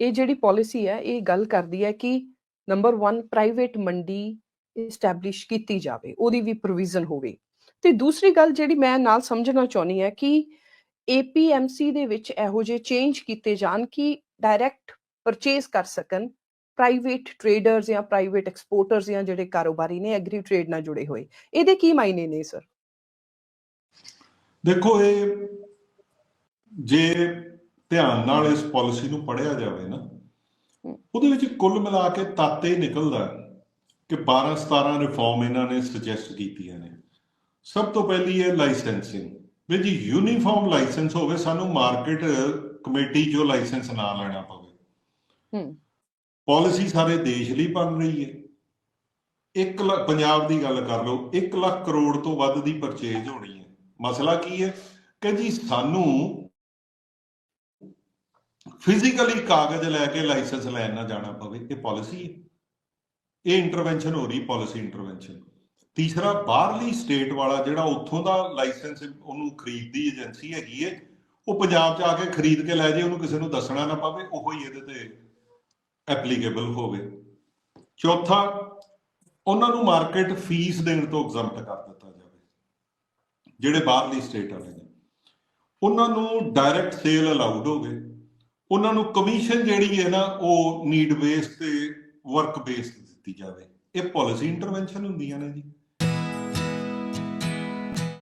ਇਹ ਜਿਹੜੀ ਪਾਲਿਸੀ ਹੈ, ਇਹ ਗੱਲ ਕਰਦੀ ਹੈ ਕਿ ਨੰਬਰ 1 ਪ੍ਰਾਈਵੇਟ ਮੰਡੀ ਐਸਟੈਬਲਿਸ਼ ਕੀਤੀ ਜਾਵੇ, ਉਹਦੀ ਵੀ ਪ੍ਰੋਵੀਜ਼ਨ ਹੋਵੇ। ਤੇ ਦੂਸਰੀ ਗੱਲ ਜਿਹੜੀ ਮੈਂ ਨਾਲ ਸਮਝਣਾ ਚਾਹੁੰਦੀ ਹੈ ਕਿ APMC ਦੇ ਵਿੱਚ ਇਹੋ ਜਿਹੇ ਚੇਂਜ ਕੀਤੇ ਜਾਣ ਕਿ ਡਾਇਰੈਕਟ ਪਰਚੇਸ ਕਰ ਸਕਣ ਪ੍ਰਾਈਵੇਟ ਟ੍ਰੇਡਰਸ ਜਾਂ ਪ੍ਰਾਈਵੇਟ ਐਕਸਪੋਰਟਰਸ ਜਾਂ ਜਿਹੜੇ ਕਾਰੋਬਾਰੀ ਨੇ ਐਗਰੀ ਟ੍ਰੇਡ ਨਾਲ ਜੁੜੇ ਹੋਏ। ਇਹਦੇ ਕੀ ਮਾਇਨੇ ਨੇ ਸਰ ਦੇਖੋ, ਇਹ ਜੇ ਧਿਆਨ ਨਾਲ ਇਸ ਪਾਲਿਸੀ ਨੂੰ ਪੜ੍ਹਿਆ ਜਾਵੇ ਨਾ ਉਹਦੇ ਵਿੱਚ ਕੁੱਲ ਮਿਲਾ ਕੇ ਤੱਤ ਇਹ ਨਿਕਲਦਾ ਕਿ 12 17 ਰਿਫਾਰਮ ਇਹਨਾਂ ਨੇ ਸੁਜੈਸਟ ਕੀਤੀਆਂ ਨੇ। ਸਭ ਤੋਂ ਪਹਿਲੀ ਹੈ ਲਾਇਸੈਂਸਿੰਗ ਵੀ ਜੀ ਯੂਨੀਫਾਰਮ ਲਾਇਸੈਂਸ ਹੋਵੇ ਸਾਨੂੰ ਮਾਰਕੀਟ ਕਮੇਟੀ ਚੋਂ ਲਾਇਸੈਂਸ ਨਾ ਲੈਣਾ ਪਵੇ। ਹੂੰ। ਪਾਲਿਸੀ ਸਾਰੇ ਦੇਸ਼ ਲਈ ਬਣ ਰਹੀ ਹੈ। 1 ਲੱਖ ਪੰਜਾਬ ਦੀ ਗੱਲ ਕਰ ਲਓ 1 ਲੱਖ ਕਰੋੜ ਤੋਂ ਵੱਧ ਦੀ ਪਰਚੇਜ ਹੋਣੀ ਹੈ। ਮਸਲਾ ਕੀ ਹੈ ਕਿ ਜੀ ਸਾਨੂੰ ਫਿਜ਼ੀਕਲੀ ਕਾਗਜ਼ ਲੈ ਕੇ ਲਾਇਸੈਂਸ ਲੈਣ ਨਾ ਜਾਣਾ ਪਵੇ, ਇਹ ਪਾਲਿਸੀ ਹੈ। ਇਹ ਇੰਟਰਵੈਂਸ਼ਨ ਹੋ ਰਹੀ ਪਾਲਿਸੀ ਇੰਟਰਵੈਂਸ਼ਨ ਤੀਸਰਾ, ਬਾਹਰਲੀ ਸਟੇਟ ਵਾਲਾ ਜਿਹੜਾ ਉੱਥੋਂ ਦਾ ਲਾਇਸੈਂਸ ਉਹਨੂੰ ਖਰੀਦਦੀ ਏਜੰਸੀ ਹੈਗੀ ਹੈ, ਉਹ ਪੰਜਾਬ 'ਚ ਆ ਕੇ ਖਰੀਦ ਕੇ ਲੈ ਜੇ, ਉਹਨੂੰ ਕਿਸੇ ਨੂੰ ਦੱਸਣਾ ਨਾ ਪਵੇ, ਉਹੋ ਹੀ ਇਹਦੇ ਤੇ ਐਪਲੀਕੇਬਲ ਹੋਵੇ। ਚੌਥਾ, ਉਹਨਾਂ ਨੂੰ ਮਾਰਕੀਟ ਫੀਸ ਦੇਣ ਤੋਂ ਐਗਜ਼ੈਂਪਟ ਕਰ ਦਿੱਤਾ ਜਾਵੇ, ਜਿਹੜੇ ਬਾਹਰਲੀ ਸਟੇਟ ਵਾਲੇ ਨੇ। ਉਹਨਾਂ ਨੂੰ ਡਾਇਰੈਕਟ ਸੇਲ ਅਲਾਉਡ ਹੋਵੇ। ਉਹਨਾਂ ਨੂੰ ਕਮਿਸ਼ਨ ਜਿਹੜੀ ਹੈ ਨਾ, ਉਹ ਨੀਡ ਬੇਸ ਤੇ ਵਰਕ ਬੇਸ ਦਿੱਤੀ ਜਾਵੇ। ਇਹ ਪਾਲਿਸੀ ਇੰਟਰਵੈਂਸ਼ਨ ਹੁੰਦੀਆਂ ਨੇ ਜੀ।